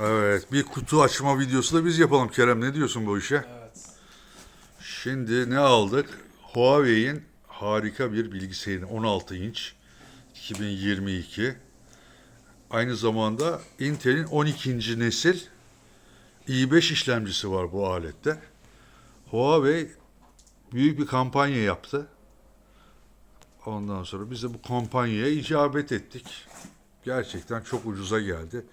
Evet, bir kutu açma videosu da biz yapalım Kerem. Ne diyorsun bu işe? Evet. Şimdi ne aldık? Huawei'in harika bir bilgisayarı. 16 inç. 2022. Aynı zamanda Intel'in 12. nesil i5 işlemcisi var bu alette. Huawei büyük bir kampanya yaptı. Ondan sonra biz de bu kampanyaya icabet ettik. Gerçekten çok ucuza geldi.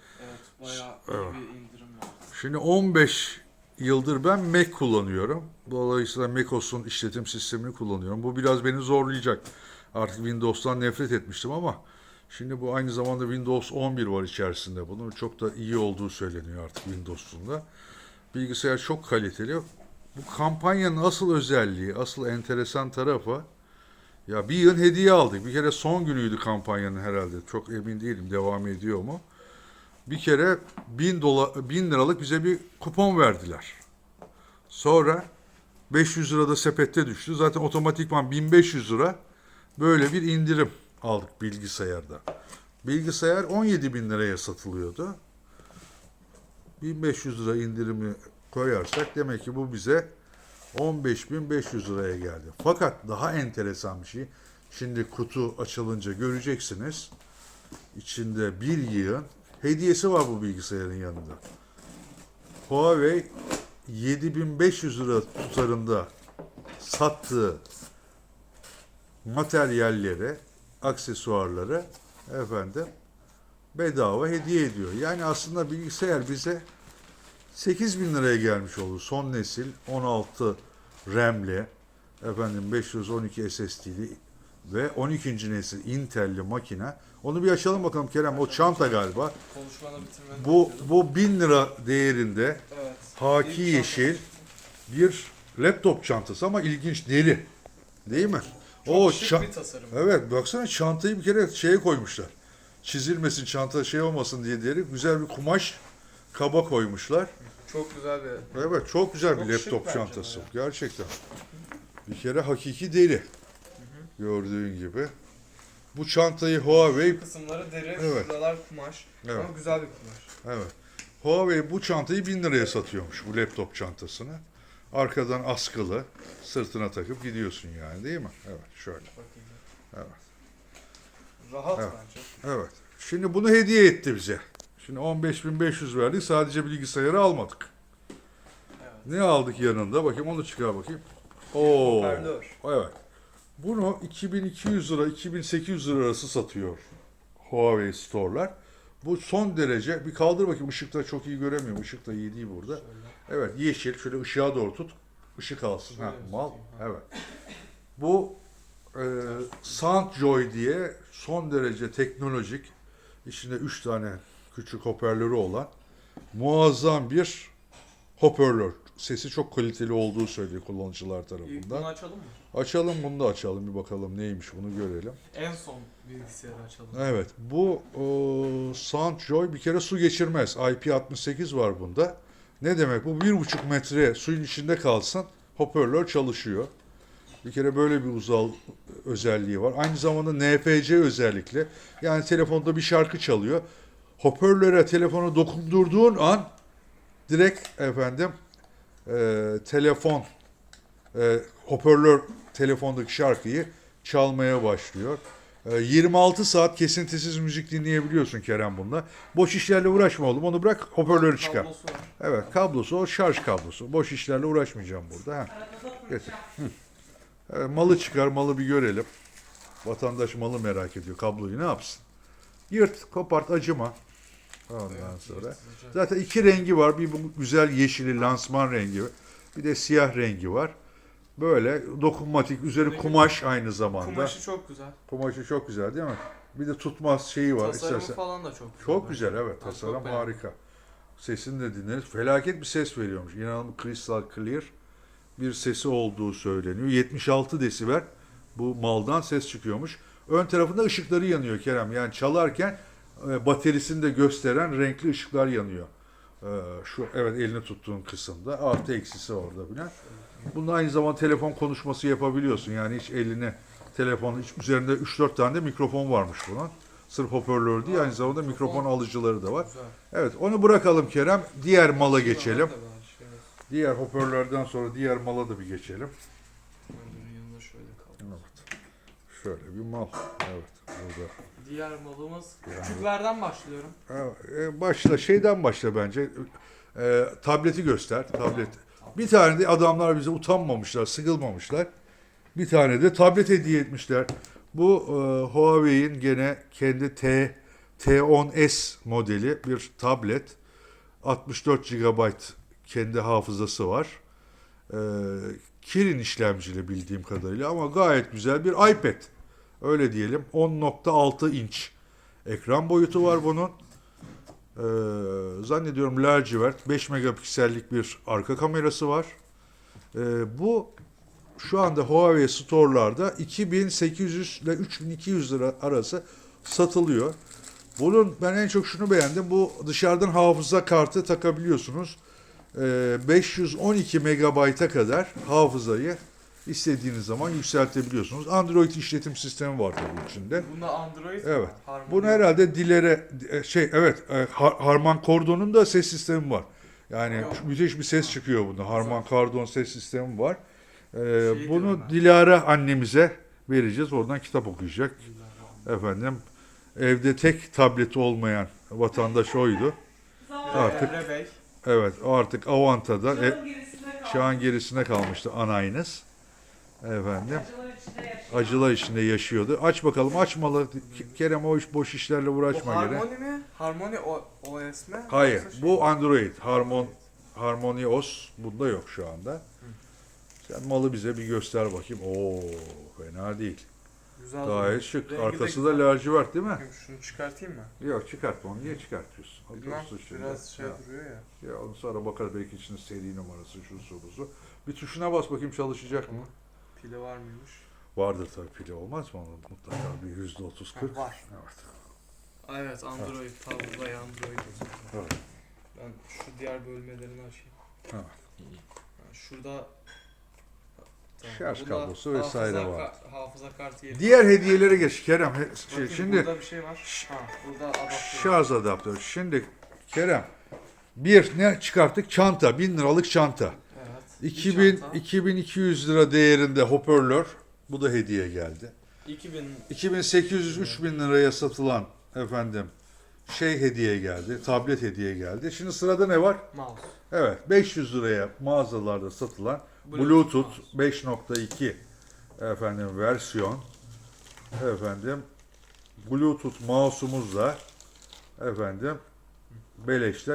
Evet. Bayağı iyi Evet. bir indirim var. Şimdi 15 yıldır ben Mac kullanıyorum. Dolayısıyla macOS'un işletim sistemini kullanıyorum. Bu biraz beni zorlayacak. Artık Windows'tan nefret etmiştim ama şimdi bu aynı zamanda Windows 11 var içerisinde bunun. Çok da iyi olduğu söyleniyor artık Windows'un da. Bilgisayar çok kaliteli. Bu kampanyanın asıl özelliği, asıl enteresan tarafı ya bir yıl hediye aldık. Bir kere son günüydü kampanyanın herhalde. Çok emin değilim devam ediyor mu? Bir kere bin, dola, bin liralık bize bir kupon verdiler. Sonra 500 lira da sepette düştü. Zaten otomatikman 1500 lira böyle bir indirim aldık bilgisayarda. Bilgisayar 17 bin liraya satılıyordu. 1500 lira indirimi koyarsak demek ki bu bize 15.500 liraya geldi. Fakat daha enteresan bir şey. Şimdi kutu açılınca göreceksiniz. İçinde bir yığın hediyesi var bu bilgisayarın yanında. Huawei 7500 lira tutarında sattığı materyalleri, aksesuarları efendim bedava hediye ediyor. Yani aslında bilgisayar bize 8000 liraya gelmiş oldu. Son nesil 16 RAM'li efendim 512 SSD'li ve 12. nesil Intel'li makine. Onu bir açalım bakalım Kerem. O çanta galiba. Bu bu 1000 lira değerinde Evet. haki yeşil bir laptop çantası ama ilginç deri. Değil mi? Çok o şık bir tasarım. Evet baksana çantayı bir kere şeye koymuşlar. Çizilmesin çanta şey olmasın diye deri güzel bir kumaş kaba koymuşlar. Çok güzel bir. Evet çok güzel bir Çok şık laptop çantası. Gerçekten. Bir kere hakiki deri. Gördüğün gibi. Bu çantayı Huawei Kısımları deri, Evet. şuralar kumaş. Evet. Ama güzel bir kumaş. Evet. Huawei bu çantayı 1000 liraya satıyormuş bu laptop çantasını. Arkadan askılı, sırtına takıp gidiyorsun yani değil mi? Evet, şöyle. Bakayım. Evet. Rahat Evet. bence. Evet. Şimdi bunu hediye etti bize. Şimdi 15.500 verdik. Sadece bilgisayarı almadık. Evet. Ne aldık yanında? Bakayım onu çıkar bakayım. Oo. Hoparlör. Evet. Bunu 2200 lira, 2800 lira arası satıyor Huawei Store'lar. Bu son derece, bir kaldır bakayım ışıkta çok iyi göremiyorum. Işık da iyi değil burada. Evet yeşil, şöyle ışığa doğru tut. Işık alsın. Ha, mal. Evet. Bu e, Soundjoy diye son derece teknolojik, içinde 3 tane küçük hoparlörü olan muazzam bir hoparlör. Sesi çok kaliteli olduğu söylüyor kullanıcılar tarafından. bunu açalım mı? Açalım bunu da açalım bir bakalım neymiş bunu görelim. En son bilgisayarı açalım. Evet bu o, Soundjoy bir kere su geçirmez. IP68 var bunda. Ne demek bu? Bir buçuk metre suyun içinde kalsın hoparlör çalışıyor. Bir kere böyle bir uzal özelliği var. Aynı zamanda NFC özellikle. Yani telefonda bir şarkı çalıyor. Hoparlöre telefonu dokundurduğun an direkt efendim e, telefon e, hoparlör telefondaki şarkıyı çalmaya başlıyor. E, 26 saat kesintisiz müzik dinleyebiliyorsun Kerem bununla. Boş işlerle uğraşma oğlum onu bırak hoparlörü çıkar. Kablosu var. Evet kablosu o şarj kablosu. Boş işlerle uğraşmayacağım burada. Ha. Getir. Hı. Evet, malı çıkar malı bir görelim. Vatandaş malı merak ediyor. Kabloyu ne yapsın? Yırt, kopart, acıma. Ondan sonra. Zaten iki rengi var. Bir bu güzel yeşili lansman rengi. Bir de siyah rengi var. Böyle dokunmatik, üzeri kumaş aynı zamanda. Kumaşı çok güzel. Kumaşı çok güzel değil mi? Bir de tutmaz şeyi var. Tasarımı İstersen- falan da çok güzel. Çok güzel evet. Ben Tasarım çok harika. Sesini de dinleriz. Felaket bir ses veriyormuş. İnanılmaz crystal clear bir sesi olduğu söyleniyor. 76 desibel bu maldan ses çıkıyormuş. Ön tarafında ışıkları yanıyor Kerem. Yani çalarken bataryasını da gösteren renkli ışıklar yanıyor. E, şu evet elini tuttuğun kısımda. Artı eksisi orada bile. Bunun aynı zamanda telefon konuşması yapabiliyorsun. Yani hiç eline telefon hiç üzerinde 3-4 tane de mikrofon varmış bunun. Sırf hoparlör değil aynı zamanda mikrofon alıcıları da var. Evet onu bırakalım Kerem. Diğer mala geçelim. Da var, şöyle. Diğer hoparlörden sonra diğer mala da bir geçelim. Evet. Şöyle bir mal. Evet burada. Diğer malımız küçüklerden başlıyorum. E, Başla şeyden başla bence. E, tableti göster. Tablet. Bir tane de adamlar bize utanmamışlar, sıkılmamışlar. Bir tane de tablet hediye etmişler. Bu e, Huawei'in gene kendi T T10s modeli bir tablet. 64 GB kendi hafızası var. E, Kirin işlemcili bildiğim kadarıyla ama gayet güzel bir iPad. Öyle diyelim. 10.6 inç ekran boyutu var bunun. Ee, zannediyorum lacivert 5 megapiksellik bir arka kamerası var. Ee, bu şu anda Huawei store'larda 2800 ile 3200 lira arası satılıyor. Bunun ben en çok şunu beğendim. Bu dışarıdan hafıza kartı takabiliyorsunuz. Ee, 512 megabayta kadar hafızayı istediğiniz zaman yükseltebiliyorsunuz. Android işletim sistemi var tabii içinde. Bunda Android Evet. Harmony. Bunu herhalde dilere e, şey evet e, Har- Harman Kardon'un da ses sistemi var. Yani Yok. müthiş bir ses çıkıyor bunda. Harman Kardon ses sistemi var. Ee, Şey bunu. Dilara annemize vereceğiz. Oradan kitap okuyacak. Efendim evde tek tableti olmayan vatandaş oydu. Artık-. Evet o artık Avanta'da e, kaldı. çağın gerisine kalmıştı anayınız. Efendim Acılar içinde yaşıyordu. Aç bakalım açmalı. Kerem o iş boş işlerle Bu uğraşma gene. Harmony mi? Harmony O- OS mi? Hayır. Yoksa şey- Bu Android. Harmon Harmony OS bunda yok şu anda. Sen malı bize bir göster bakayım. Oo, fena değil. Güzel. Gayet duruyor. şık. Rengi de Arkası da güzel. lacivert değil mi? Bakayım Şunu çıkartayım mı? Yok çıkartma onu. Niye çıkartıyorsun? Bilmem. Otursun şimdi. Biraz şey Ya, duruyor ya. ya onu sonra bakarız belki içinde seri numarası şu sorusu. Bir tuşuna bas bakayım çalışacak mı? Pili var mıymış? Vardır tabii pili olmaz mı? Onun mutlaka bir yüzde otuz kırk. var. Evet. Evet Android. Tabii Android. Evet. Ben şu diğer bölmelerini açayım. Evet. Ha, Şurada Tamam, Şarj bunda kablosu vesaire hafıza var. ka- hafıza kartı yeri. Diğer hediyelere geç Kerem. He- şey, şimdi burada bir şey var. Ha, burada adaptör. Şarj adaptörü. Şimdi Kerem bir ne çıkarttık? Çanta. 1000 liralık çanta. Evet. bir 2000, çanta. 2200 lira değerinde hoparlör. Bu da hediye geldi. 2000 2800-3000 liraya satılan efendim şey hediye geldi. Tablet hediye geldi. Şimdi sırada ne var? mouse. Evet 500 liraya mağazalarda satılan Bluetooth Bluetooth mouse. 5.2 efendim versiyon efendim Bluetooth mouse'umuzla efendim beleşten